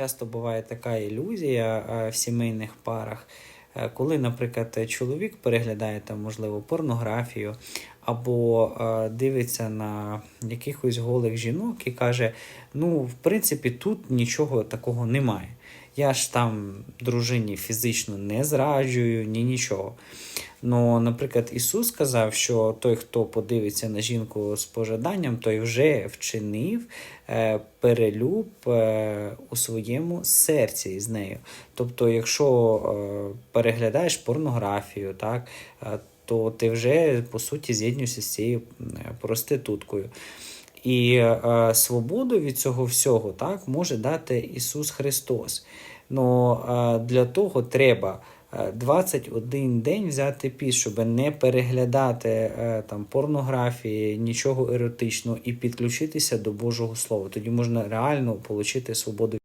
часто буває така ілюзія е, в сімейних парах, е, коли, наприклад, чоловік переглядає там, можливо, порнографію або е, дивиться на якихось голих жінок і каже: ну, в принципі, тут нічого такого немає. Я ж там дружині фізично не зраджую, ні нічого. Ну, наприклад, Ісус сказав, що той, хто подивиться на жінку з пожаданням, той вже вчинив е, перелюб е, у своєму серці з нею. Тобто, якщо е, переглядаєш порнографію, так, то ти вже по суті з'єднуєшся з цією проституткою. І е, свободу від цього всього так, може дати Ісус Христос. Ну е, для того треба 21 день взяти піс, щоб не переглядати е, там порнографії, нічого еротичного і підключитися до Божого Слова. Тоді можна реально отримати свободу